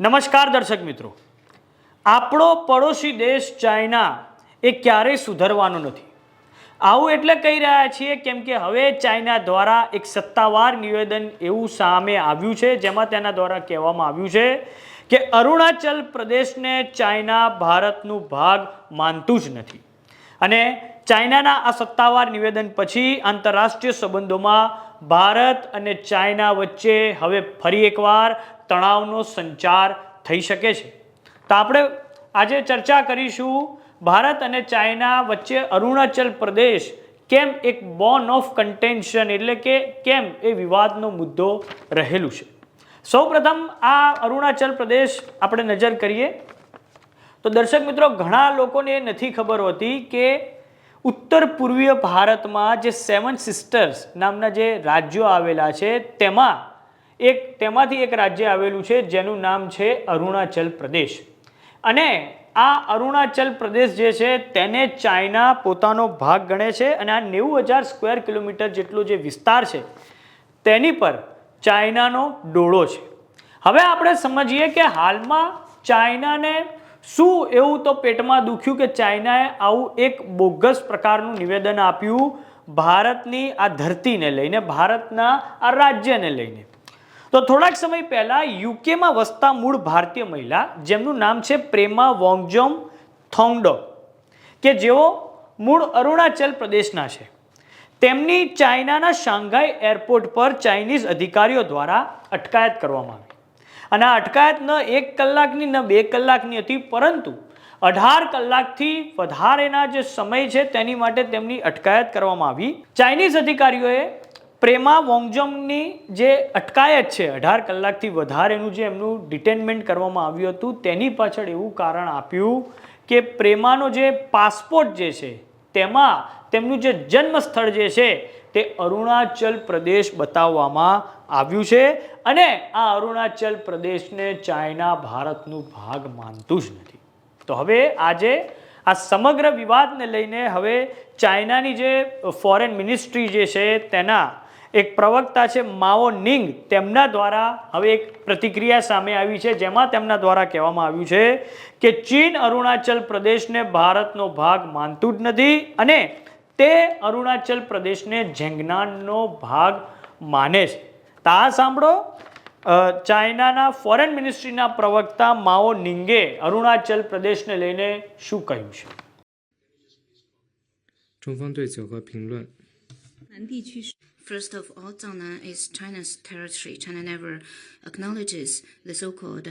નમસ્કાર દર્શક મિત્રો. આપણો પડોશી દેશ ચાઇના એ ક્યારેય સુધરવાનો નથી. આવું એટલે કહી રહ્યા છીએ કેમ કે હવે ચાઇના દ્વારા એક સત્તાવાર નિવેદન એવું સામે આવ્યું છે, જેમાં તેના દ્વારા કહેવામાં આવ્યું છે કે અરુણાચલ પ્રદેશને ચાઇના ભારતનું ભાગ માનતું જ નથી. અને ચાઇનાના આ સત્તાવાર નિવેદન પછી આંતરરાષ્ટ્રીય સંબંધોમાં ભારત અને ચાઇના વચ્ચે હવે ફરી એકવાર તણાવનો સંચાર થઈ શકે છે. તો આપણે આજે ચર્ચા કરીશું ભારત અને ચાઇના વચ્ચે અરુણાચલ પ્રદેશ કેમ એક બોન ઓફ કન્ટેન્શન એટલે કે કેમ એ વિવાદનો મુદ્દો રહેલું છે. સૌપ્રથમ આ અરુણાચલ પ્રદેશ આપણે નજર કરીએ. તો દર્શક મિત્રો, ઘણા લોકોને એ નથી ખબર હોતી કે ઉત્તર પૂર્વીય ભારતમાં જે સેવન સિસ્ટર્સ નામના જે રાજ્યો આવેલા છે, તેમાં એક તેમાંથી એક રાજ્ય આવેલું છે, જેનું નામ છે અરુણાચલ પ્રદેશ. અને આ અરુણાચલ પ્રદેશ જે છે, તેને ચાઇના પોતાનો ભાગ ગણે છે અને આ નેવું હજાર સ્ક્વેર કિલોમીટર જેટલો જે વિસ્તાર છે, તેની પર ચાઇનાનો ડોળો છે. હવે આપણે સમજીએ કે હાલમાં ચાઇનાને શું એવું તો પેટમાં દુખ્યું કે ચાઇનાએ આવું એક બોગસ પ્રકારનું નિવેદન આપ્યું, ભારતની આ ધરતીને લઈને, ભારતના આ રાજ્યને લઈને. તો થોડાક સમય પહેલા યુકેમાં વસતા મૂળ ભારતીય મહિલા, જેમનું નામ છે પ્રેમા વોંગજોમ થોંગડો, કે જેઓ મૂળ અરુણાચલ પ્રદેશના છે. તેમની ચાઇનાના શાંઘાઈ એરપોર્ટ પર ચાઇનીઝ અધિકારીઓ દ્વારા અટકાયત કરવામાં આવી. અને આ અટકાયત ન એક કલાકની, ન બે કલાકની હતી, પરંતુ અઢાર કલાકથી વધારેના જે સમય છે તેની માટે તેમની અટકાયત કરવામાં આવી. ચાઇનીઝ અધિકારીઓએ પ્રેમા વોંગજોમની જે અટકાયત છે, અઢાર કલાકથી વધારેનું જે એમનું ડિટેનમેન્ટ કરવામાં આવ્યું હતું, તેની પાછળ એવું કારણ આપ્યું કે પ્રેમાનો જે પાસપોર્ટ જે છે, તેમાં તેમનું જે જન્મ સ્થળ જે છે, તે અરુણાચલ પ્રદેશ બતાવવામાં આવ્યું છે અને આ અરુણાચલ પ્રદેશને ચાઇના ભારતનું ભાગ માનતું જ નથી. તો હવે આજે આ સમગ્ર વિવાદને લઈને હવે ચાઇનાની જે ફોરેન મિનિસ્ટ્રી જે છે, તેના એક પ્રવક્તા છે માઓ નિંગ તેમના દ્વારા હવે એક પ્રતિક્રિયા સામે આવી છે જેમાં તેમના દ્વારા કહેવામાં આવ્યું છે કે ચીન અરુણાચલ પ્રદેશને ભારતનો ભાગ માનતું જ નથી અને તે અરુણાચલ પ્રદેશને ઝેંગનાનનો ભાગ માને છે તો આ સાંભળો અ, ચાઇનાના ફોરેન મિનિસ્ટ્રીના પ્રવક્તા માઓ નિંગે અરુણાચલ પ્રદેશને લઈને શું કહ્યું છે 中方对此有何评论？ 南地区是 First of all, Zhangnan is China's territory. China never acknowledges the so-called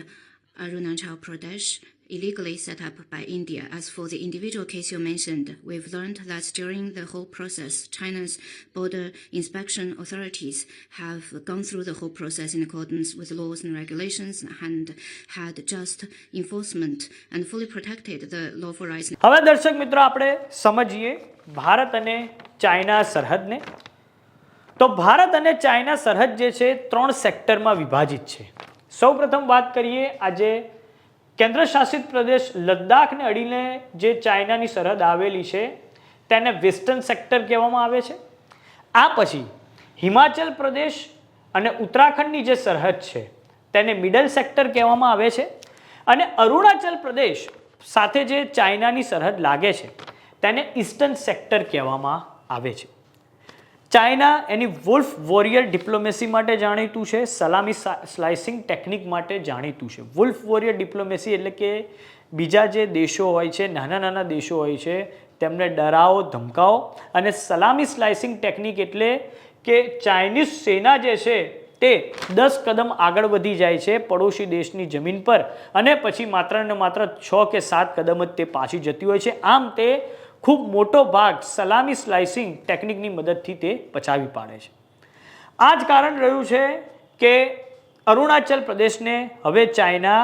Arunachal Pradesh illegally set up by India. As for the individual case you mentioned, we've learned that during the whole process, China's border inspection authorities have gone through the whole process in accordance with laws and regulations and had just enforcement and fully protected the lawful rights હવે દર્શક મિત્રો આપણે સમજીએ ભારત અને China સરહદને તો ભારત અને China સરહદ જે છે ત્રણ સેક્ટરમાં વિભાજિત છે. સૌપ્રથમ વાત કરીએ આજે કેન્દ્ર શાસિત પ્રદેશ લદ્દાખને અડીને જે ચાઇનાની સરહદ આવેલી છે, તેને વેસ્ટર્ન સેક્ટર કહેવામાં આવે છે. આ પછી હિમાચલ પ્રદેશ અને ઉત્તરાખંડની જે સરહદ છે, તેને મિડલ સેક્ટર કહેવામાં આવે છે. અને અરુણાચલ પ્રદેશ સાથે જે ચાઇનાની સરહદ લાગે છે, તેને ઈસ્ટર્ન સેક્ટર કહેવામાં આવે છે. ચાઇના એની વુલ્ફ વોરિયર ડિપ્લોમેસી માટે જાણીતું છે, સલામી સ્લાઇસિંગ ટેકનિક માટે જાણીતું છે. વુલ્ફ વોરિયર ડિપ્લોમેસી એટલે કે બીજા જે દેશો હોય છે, નાના નાના દેશો હોય છે, તેમને ડરાવો, ધમકાવો અને સલામી સ્લાઇસિંગ ટેકનિક એટલે કે ચાઇનીઝ સેના જે છે, તે દસ કદમ આગળ વધી જાય છે પડોશી દેશની જમીન પર અને પછી માત્ર ને માત્ર છ કે સાત કદમ જ તે પાછી જતી હોય છે. આમ તે ખૂબ મોટો ભાગ સલામી સ્લાઇસિંગ ટેકનિકની મદદથી તે પચાવી પાડે છે. આ જ કારણ રહ્યું છે કે અરુણાચલ પ્રદેશને હવે ચાઇના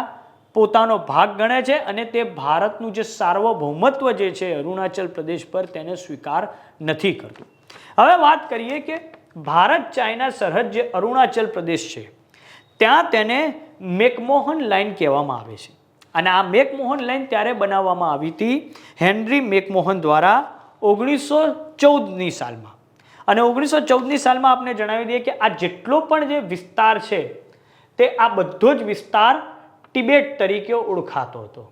પોતાનો ભાગ ગણે છે અને તે ભારતનું જે સાર્વભૌમત્વ જે છે અરુણાચલ પ્રદેશ પર તેને સ્વીકાર નથી કરતું. હવે વાત કરીએ કે ભારત ચાઇના સરહદ જે અરુણાચલ પ્રદેશ છે, ત્યાં તેને મેકમોહન લાઇન કહેવામાં આવે છે. અને આ મેકમોહન લાઇન ત્યારે બનાવવામાં આવી હતી હેનરી મેકમોહન દ્વારા ઓગણીસો ચૌદની સાલમાં. અને ઓગણીસો ચૌદની સાલમાં આપણે જણાવી દઈએ કે આ જેટલો પણ જે વિસ્તાર છે, તે આ બધો જ વિસ્તાર ટિબેટ તરીકે ઓળખાતો હતો.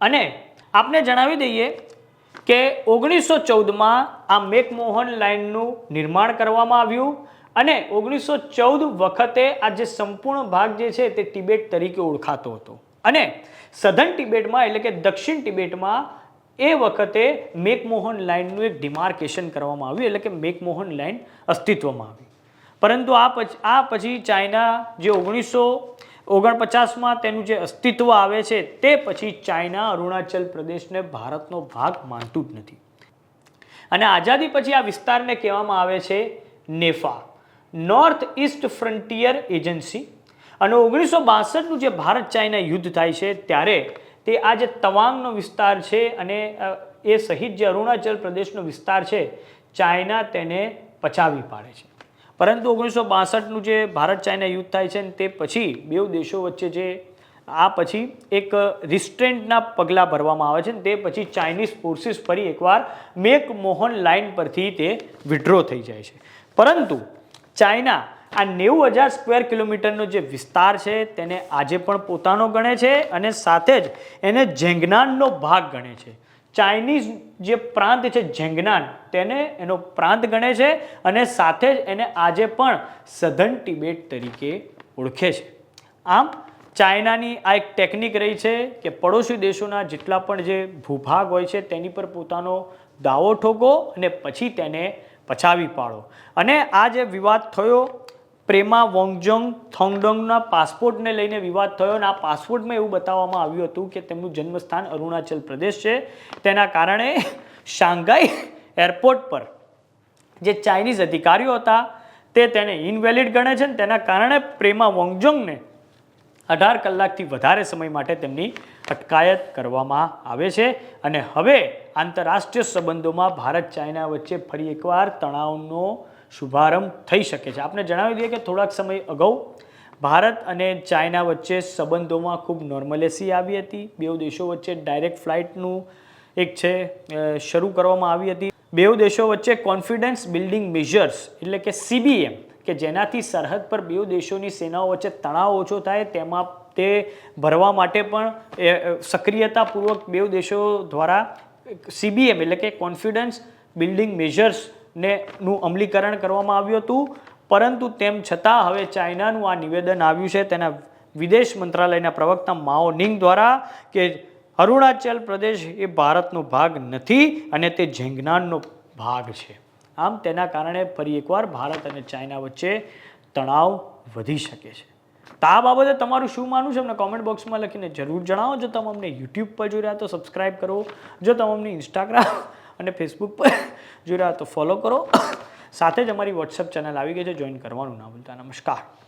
અને આપને જણાવી દઈએ કે ઓગણીસો ચૌદમાં આ મેકમોહન લાઇનનું નિર્માણ કરવામાં આવ્યું અને ઓગણીસો ચૌદ વખતે આ જે સંપૂર્ણ ભાગ જે છે તે ટિબેટ તરીકે ઓળખાતો હતો. અને સધન ટિબેટમાં એટલે કે દક્ષિણ ટિબેટમાં એ વખતે મેકમોહન લાઇનનું એક ડિમાર્કેશન કરવામાં આવ્યું, એટલે કે મેકમોહન લાઇન અસ્તિત્વમાં આવી. પરંતુ આ પછી આ પછી ચાઇના જે ઓગણીસો ઓગણપચાસમાં તેનું જે અસ્તિત્વ આવે છે તે પછી ચાઇના, અરુણાચલ પ્રદેશને ભારતનો ભાગ માનતું જ નથી. અને આઝાદી પછી આ વિસ્તારને કહેવામાં આવે છે NEFA North East Frontier Agency અને ઓગણીસો બાસઠનું જે ભારત ચાઇના યુદ્ધ થાય છે ત્યારે તે આ જે તવાંગનો વિસ્તાર છે અને એ સહિત જે અરુણાચલ પ્રદેશનો વિસ્તાર છે, ચાઇના તેને પચાવી પાડે છે. પરંતુ ઓગણીસો બાસઠનું જે ભારત ચાઇના યુદ્ધ થાય છે તે પછી બેઉ દેશો વચ્ચે જે, આ પછી એક રિસ્ટ્રેન્ટના પગલાં ભરવામાં આવે છે તે પછી ચાઇનીઝ ફોર્સિસ ફરી એકવાર મેક મોહન લાઇન પરથી તે વિડ્રો થઈ જાય છે. પરંતુ ચાઇના આ નેવું હજાર સ્ક્વેર કિલોમીટરનો જે વિસ્તાર છે તેને આજે પણ પોતાનો ગણે છે અને સાથે જ એને ઝેંગનાનનો ભાગ ગણે છે. ચાઇનીઝ જે પ્રાંત છે ઝેંગનાન તેને એનો પ્રાંત ગણે છે અને સાથે જ એને આજે પણ સધન ટિબેટ તરીકે ઓળખે છે. આમ ચાઇનાની આ એક ટેકનિક રહી છે કે પડોશી દેશોના જેટલા પણ જે ભૂભાગ હોય છે તેની પર પોતાનો દાવો ઠોકો અને પછી તેને પચાવી પાડો. અને આ જે વિવાદ થયો, પ્રેમા વોંગજોંગ થોંગડોંગના પાસપોર્ટને લઈને વિવાદ થયો અને આ પાસપોર્ટમાં એવું બતાવવામાં આવ્યું હતું કે તેમનું જન્મસ્થાન અરુણાચલ પ્રદેશ છે. તેના કારણે શાંઘાઈ એરપોર્ટ પર જે ચાઇનીઝ અધિકારીઓ હતા, તે તેને ઇનવેલિડ ગણે છે તેના કારણે પ્રેમા વોંગજોંગને અઢાર કલાકથી વધારે સમય માટે તેમની અટકાયત કરવામાં આવે છે અને હવે આંતરરાષ્ટ્રીય સંબંધોમાં ભારત ચાઇના વચ્ચે ફરી એકવાર તણાવનો શુભારંભ થઈ શકે છે. આપણે જણાવી દઈએ કે થોડાક સમય અગાઉ ભારત અને ચાઇના વચ્ચે સંબંધોમાં ખૂબ નોર્મલેસી આવી હતી. બે દેશો વચ્ચે ડાયરેક્ટ ફ્લાઇટનું એક છે શરૂ કરવામાં આવી હતી. બે દેશો વચ્ચે કોન્ફિડન્સ બિલ્ડિંગ મેજર્સ એટલે કે સીબીએમ કે જેનાથી સરહદ પર બે દેશોની સેનાઓ વચ્ચે તણાવ ઓછો થાય, તેમાં તે ભરવા માટે પણ સક્રિયતાપૂર્વક બે દેશો દ્વારા સીબીએમ એટલે કે કોન્ફિડન્સ બિલ્ડિંગ મેજર્સને નું અમલીકરણ કરવામાં આવ્યું હતું. પરંતુ તેમ છતાં હવે ચાઇનાનું આ નિવેદન આવ્યું છે. તેના વિદેશ મંત્રાલયના પ્રવક્તા માઓ નિંગ દ્વારા કે અરુણાચલ પ્રદેશ એ ભારતનો ભાગ નથી અને તે ઝેંગનાનનો ભાગ છે. આમ તેના કારણે ફરી એકવાર ભારત અને ચાઇના વચ્ચે તણાવ વધી શકે છે. તો આ બાબતે તમારું શું માનવું છે? અમને કોમેન્ટ બોક્સમાં લખીને જરૂર જણાવો. જો તમે અમને યુટ્યુબ પર જોઈ રહ્યા તો સબસ્ક્રાઈબ કરો. જો તમે અમને ઇન્સ્ટાગ્રામ અને ફેસબુક પર જોઈ રહ્યા તો ફોલો કરો. સાથે જ અમારી વોટ્સઅપ ચેનલ આવી ગઈ છે. જોઈન કરવાનું ના ભૂલતા. નમસ્કાર.